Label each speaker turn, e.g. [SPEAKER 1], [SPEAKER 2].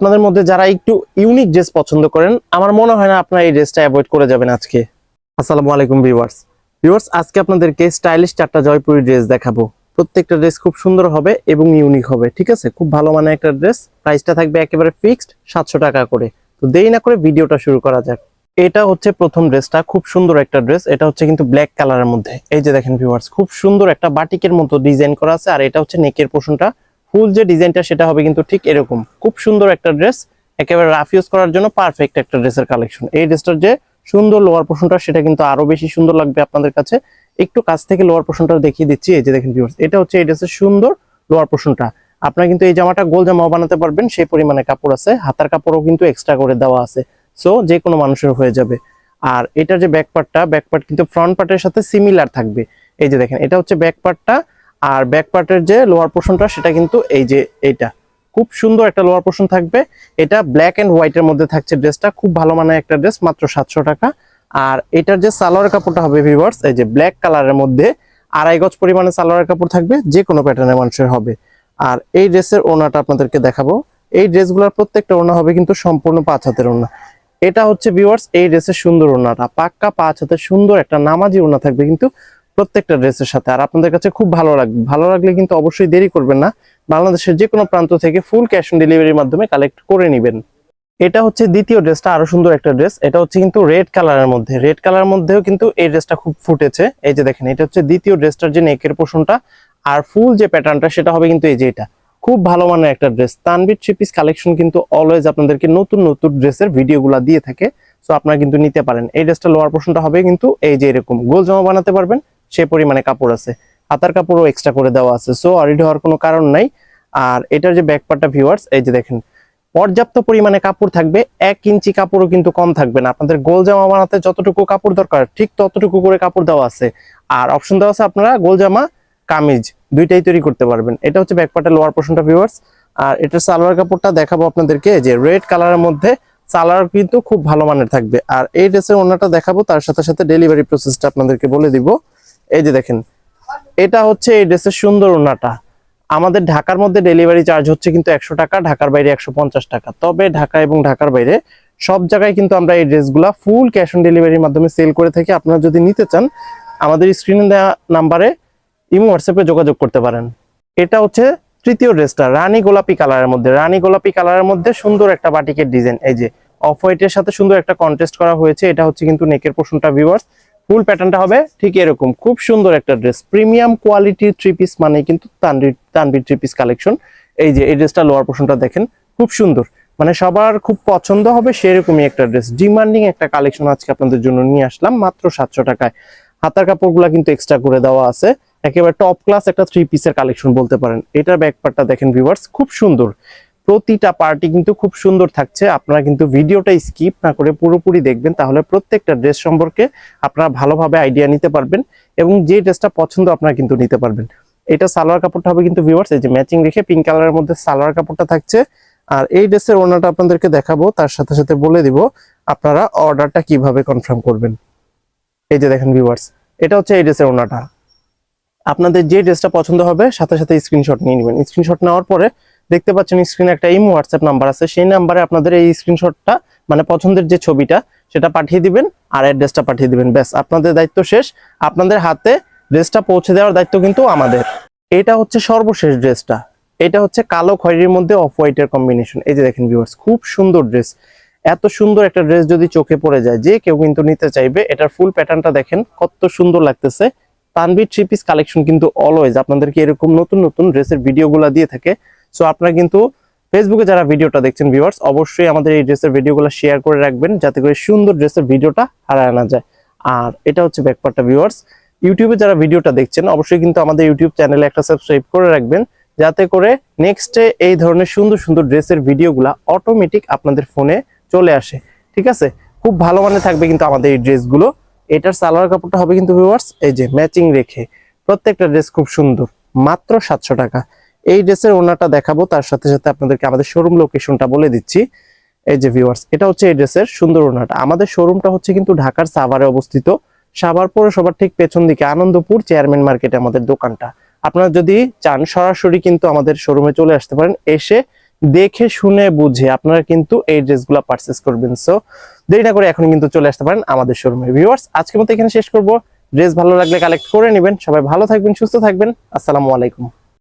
[SPEAKER 1] আপনাদের মধ্যে যারা একটু ইউনিক ড্রেস পছন্দ করেন, আমার মনে হয় না আপনারা এই ড্রেসটা অ্যাভয়েড করে যাবেন আজকে। আসসালামু আলাইকুম ভিউয়ার্স ভিউয়ার্স আজকে আপনাদেরকে স্টাইলিশ চারটা জয়পুরি ড্রেস দেখাবো। প্রত্যেকটা ড্রেস খুব সুন্দর হবে এবং ইউনিক হবে, ঠিক আছে? খুব ভালো মানের একটা ড্রেস প্রাইসটা থাকবে একেবারে ফিক্সড সাতশো টাকা করে। তো দেরি না করে ভিডিওটা শুরু করা যাক। এটা হচ্ছে প্রথম ড্রেসটা খুব সুন্দর একটা ড্রেস এটা হচ্ছে কিন্তু ব্ল্যাক কালারের মধ্যে। এই যে দেখেন ভিউয়ার্স খুব সুন্দর একটা বাটিকের মতো ডিজাইন করা আছে, আর এটা হচ্ছে নেকের পোষণটা ফুল যে ডিজাইনটা সেটা হবে কিন্তু ঠিক এরকম। খুব সুন্দর একটা ড্রেস, একেবারে রাফ ইউজ করার জন্য পারফেক্ট একটা ড্রেসের কালেকশন এই ড্রেসটার যে সুন্দর লোয়ার পোর্শনটা সেটা কিন্তু আরও বেশি সুন্দর লাগবে আপনাদের কাছে। একটু কাছ থেকে লোয়ার পোর্শনটা দেখিয়ে দিচ্ছি, এই যে দেখেন এটা হচ্ছে এই ড্রেসের সুন্দর লোয়ার পোর্শনটা আপনারা কিন্তু এই জামাটা গোল জামাও বানাতে পারবেন, সেই পরিমাণে কাপড় আছে, হাতার কাপড়ও কিন্তু এক্সট্রা করে দেওয়া আছে। সো যে কোনো মানুষের হয়ে যাবে। আর এটার যে ব্যাক পার্টটা ব্যাক পার্ট কিন্তু ফ্রন্ট পার্টের সাথে সিমিলার থাকবে। এই যে দেখেন, এটা হচ্ছে ব্যাক পার্টটা আর ব্যাক পার্টের যে লোয়ার পোর্শনটা সেটা কিন্তু এই যে এইটা। খুব সুন্দর একটা লোয়ার পোর্শন থাকবে। এটা ব্ল্যাক এন্ড হোয়াইটের মধ্যে থাকছে ড্রেসটা খুব ভালো মানের একটা ড্রেস মাত্র সাতশো টাকা। আর এটার যে সালোয়ার কাপড়টা হবে ভিভার্স এই যে ব্ল্যাক কালারের মধ্যে আড়াই গজ পরিমাণে সালোয়ার কাপড় থাকবে, যে কোনো প্যাটার্নের মানুষের হবে। আর এই ড্রেসের ওনাটা আপনাদেরকে দেখাবো। এই ড্রেসগুলোর প্রত্যেকটা ওনা হবে কিন্তু সম্পূর্ণ পাঁচ হাতের ওনা। এটা হচ্ছে ভিউয়ার্স এই ড্রেসের সুন্দর ওনাটা। পাক্কা পাঁচ হাতের সুন্দর একটা নামাজি ওনা থাকবে কিন্তু প্রত্যেকটা ড্রেসের সাথে। আর আপনাদের কাছে খুব ভালো লাগবে ভালো লাগলে কিন্তু অবশ্যই দেরি করবেন না। বাংলাদেশের যে কোনো প্রান্ত থেকে ফুল ক্যাশ অন ডেলিভারির মাধ্যমে কালেক্ট করে নেবেন। এটা হচ্ছে দ্বিতীয় ড্রেসটা, আরও সুন্দর একটা ড্রেস। এটা হচ্ছে কিন্তু রেড কালারের মধ্যে। রেড কালারের মধ্যেও কিন্তু এই ড্রেসটা খুব ফুটেছে। এই যে দেখেন, এটা হচ্ছে দ্বিতীয় ড্রেসটার যে নেকের পোষণটা। আর ফুল যে প্যাটার্নটা সেটা হবে কিন্তু এই যে এটা। খুব ভালো মানের একটা dress. Tanvir three piece collection কিন্তু অলওয়েজ আপনাদেরকে নতুন নতুন ড্রেসের ভিডিওগুলো দিয়ে থাকে। সো আপনারা কিন্তু নিতে পারেন। এই ড্রেসটা লোয়ার পোর্শনটা হবে কিন্তু এই যে এরকম। গোল জামা বানাতে পারবেন। সে পরিমাণে কাপড় আছে। হাতার কাপড়ও এক্সট্রা করে দেওয়া আছে। সো অরিড হওয়ার কোনো কারণ নাই। আর এটার যে ব্যাক পার্টটা ভিউয়ার্স এই যে দেখেন, পর্যাপ্ত পরিমাণে কাপড় থাকবে। এক ইঞ্চি কাপড়ও কিন্তু কম থাকবে না। আপনাদের গোল জামা বানাতে যতটুকু কাপড় দরকার, ঠিক ততটুকু করে কাপড় দেওয়া আছে। আর অপশন দেওয়া আছে আপনারা গোল জামা, কামিজ, দুইটাই তৈরি করতে পারবেন। এটা হচ্ছে ব্যাক পার্টের লোয়ার পোর্শনটা ভিউয়ার্স আর এটা সালোয়ার কাপড়টা দেখাবো আপনাদেরকে, যে রেড কালারের মধ্যে সালোয়ার কিন্তু খুব ভালো মানের থাকবে। আর এই ড্রেসের ওনাটা দেখাবো, তার সাথে সাথে ডেলিভারি প্রসেসটা আপনাদেরকে বলে দিব। এই যে দেখেন, এটা হচ্ছে এই ড্রেসের সুন্দর ওনাটা আমাদের ঢাকার মধ্যে ডেলিভারি চার্জ হচ্ছে কিন্তু একশো টাকা, ঢাকার বাইরে একশো পঞ্চাশ টাকা। তবে ঢাকা এবং ঢাকার বাইরে সব জায়গায় কিন্তু আমরা এই ড্রেসগুলা ফুল ক্যাশ অন ডেলিভারির মাধ্যমে সেল করে থাকি। আপনারা যদি নিতে চান, আমাদের স্ক্রিনে দেওয়া নাম্বারে ইমো হোয়াটসঅ্যাপে যোগাযোগ করতে পারেন। এটা হচ্ছে তৃতীয় ড্রেসটা, রানী গোলাপি কালারের মধ্যে। রানী গোলাপি কালারের মধ্যে সুন্দর একটা বাটিকের ডিজাইন এই যে অফ হোয়াইটের সাথে সুন্দর একটা কন্টেস্ট করা হয়েছে। এটা হচ্ছে কিন্তু নেকের পোর্শনটা ভিউয়ার্স ফুল প্যাটার্নটা হবে ঠিক এরকম। খুব সুন্দর একটা ড্রেস প্রিমিয়াম কোয়ালিটির থ্রি পিস মানে কিন্তু Tanvir Tanvir three piece collection এই যে, এই ড্রেসটা লোয়ার পোর্শনটা দেখেন, খুব সুন্দর। মানে সবার খুব পছন্দ হবে সেরকমই একটা ড্রেস ডিমান্ডিং একটা কালেকশন আজকে আপনাদের জন্য নিয়ে আসলাম, মাত্র সাতশো টাকায়। হাতার কাপড়গুলা কিন্তু এক্সট্রা করে দেওয়া আছে। একেবারে টপ ক্লাস একটা থ্রি পিসের কালেকশন বলতে পারেন। এটার ব্যাক পার্টটা দেখেন ভিউয়ার্স খুব সুন্দর। প্রতিটা পার্টি কিন্তু খুব সুন্দর থাকছে। আপনারা কিন্তু ভিডিওটা স্কিপ না করে পুরোপুরি দেখবেন, তাহলে প্রত্যেকটা ড্রেস সম্পর্কে আপনারা ভালোভাবে আইডিয়া নিতে পারবেন এবং যে ড্রেসটা পছন্দ আপনারা কিন্তু নিতে পারবেন। এটা সালোয়ার কাপড়টা হবে কিন্তু ভিউয়ার্স এই যে ম্যাচিং রেখে পিঙ্ক কালারের মধ্যে সালোয়ার কাপড়টা থাকছে। আর এই ড্রেসের ওনাটা আপনাদেরকে দেখাবো, তার সাথে সাথে বলে দিব আপনারা অর্ডারটা কীভাবে কনফার্ম করবেন। এই যে দেখেন ভিউয়ার্স এটা হচ্ছে এই ড্রেসের ওনাটা আপনাদের যে ড্রেসটা পছন্দ হবে, সাথে সাথে স্ক্রিনশট নিয়ে নেবেন। স্ক্রিনশট নেওয়ার পরে দেখতে পাচ্ছেন স্ক্রিনে একটা ইমো হোয়াটসঅ্যাপ নাম্বার আছে। সেই নাম্বারে আপনাদের এই স্ক্রিনশটটা মানে পছন্দের যে ছবিটা, সেটা পাঠিয়ে দিবেন আর অ্যাড্রেসটা পাঠিয়ে দিবেন। ব্যাস, আপনাদের দায়িত্ব শেষ। আপনাদের হাতে ড্রেসটা পৌঁছে দেওয়ার দায়িত্ব কিন্তু আমাদের। এটা হচ্ছে সর্বশেষ ড্রেসটা এটা হচ্ছে কালো খয়েরির মধ্যে অফ হোয়াইটের কম্বিনেশন এই যে দেখেন ভিউয়ার্স খুব সুন্দর ড্রেস এত সুন্দর একটা ড্রেস যদি চোখে পড়ে যায়, যে কেউ কিন্তু নিতে চাইবে, এটার ফুল প্যাটার্নটা দেখেন, কত সুন্দর লাগতেছে। তানবির থ্রি পিস কালেকশন কিন্তু অলওয়েজ আপনাদেরকে এরকম নতুন নতুন ড্রেসের ভিডিওগুলো দিয়ে থাকে। সো আপনারা কিন্তু ফেসবুকে যারা ভিডিওটা দেখছেন ভিউয়ার্স অবশ্যই আমাদের এই ড্রেসের ভিডিওগুলো শেয়ার করে রাখবেন যাতে করে সুন্দর ড্রেসের ভিডিওটা হারায় না যায়। আর এটা হচ্ছে ব্যাকপার্টটা ভিউয়ার্স ইউটিউবে যারা ভিডিওটা দেখছেন, অবশ্যই কিন্তু আমাদের ইউটিউব চ্যানেলে একটা সাবস্ক্রাইব করে রাখবেন, যাতে করে নেক্সটে এই ধরনের সুন্দর সুন্দর ড্রেসের ভিডিওগুলা অটোমেটিক আপনাদের ফোনে চলে আসে। ঠিক আছে? খুব ভালো মানে থাকবে কিন্তু আমাদের এই ড্রেসগুলো। এটার সালোয়ার কাপড়টা হবে কিন্তু ভিউয়ার্স এই যে ম্যাচিং রেখে। প্রত্যেকটা ড্রেস খুব সুন্দর, মাত্র সাতশো টাকা। এই ড্রেসের ওনাটা দেখাবো, তার সাথে সাথে আপনাদেরকে আমাদের শোরুম লোকেশনটা বলে দিচ্ছি। এই যে ভিউয়ার্স এটা হচ্ছে এই ড্রেসের সুন্দর ওনাটা। আমাদের শোরুমটা হচ্ছে কিন্তু ঢাকার সাভারে অবস্থিত। সাভার পরে সবার ঠিক পেছন দিকে আনন্দপুর চেয়ারম্যান মার্কেটে আমাদের দোকানটা। আপনারা যদি চান, সরাসরি কিন্তু আমাদের শোরুমে চলে আসতে পারেন। এসে দেখে, শুনে, বুঝে আপনারা কিন্তু এই ড্রেসগুলো পারচেস করবেন। সো দেরি না করে এখন কিন্তু চলে আসতে পারেন আমাদের শোরুমে ভিউয়ার্স আজকের মতো এখানে শেষ করব। ড্রেস ভালো লাগলে কালেক্ট করে নেবেন। সবাই ভালো থাকবেন, সুস্থ থাকবেন। আসসালামু আলাইকুম।